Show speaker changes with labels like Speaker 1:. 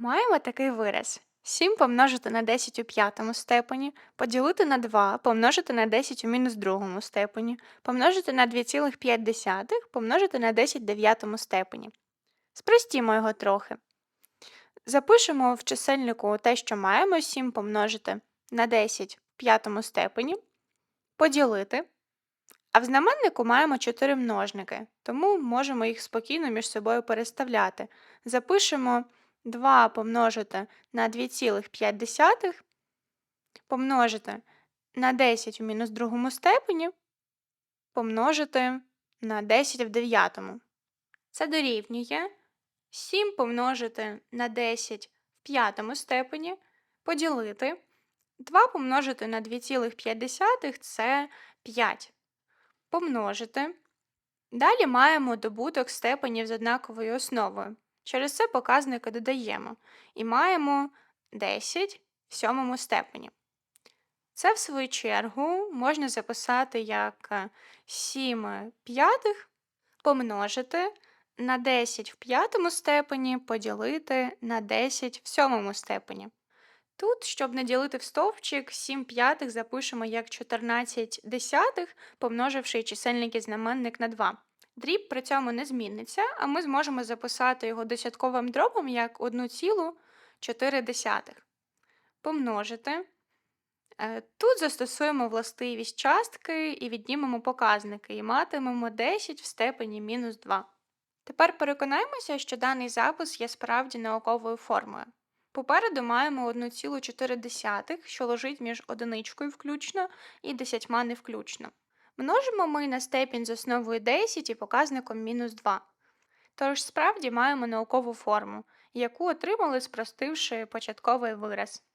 Speaker 1: Маємо такий вираз. 7 помножити на 10 у п'ятому степені, поділити на 2, помножити на 10 у мінус другому степені, помножити на 2,5, помножити на 10 в дев'ятому степені. Спростімо його трохи. Запишемо в чисельнику те, що маємо 7 помножити на 10 в п'ятому степені, поділити. А в знаменнику маємо 4 множники, тому можемо їх спокійно між собою переставляти. Запишемо 2 помножити на 2,5 помножити на 10 у мінус другому степені, помножити на 10 в дев'ятому. Це дорівнює 7 помножити на 10 в п'ятому степені, поділити. 2 помножити на 2,5 це 5. Помножити. Далі маємо добуток степенів з однаковою основою. Через це показники додаємо. І маємо 10 в сьомому степені. Це, в свою чергу, можна записати як е, 7 п'ятих помножити на 10 в п'ятому степені поділити на 10 в сьомому степені. Тут, щоб не ділити в стовпчик, 7 п'ятих запишемо як 14 десятих, помноживши чисельник знаменник на 2. Дріб при цьому не зміниться, а ми зможемо записати його десятковим дробом як 1,4. Помножити. Е, Тут застосуємо властивість частки і віднімемо показники, і матимемо 10 в степені мінус 2. Тепер переконаємося, що даний запис є справді науковою формою. Попереду маємо 1,4, що лежить між одиничкою включно і десятьма не включно. Множимо ми на степінь з основою 10 і показником мінус 2. Тож справді маємо наукову форму, яку отримали, спростивши початковий вираз.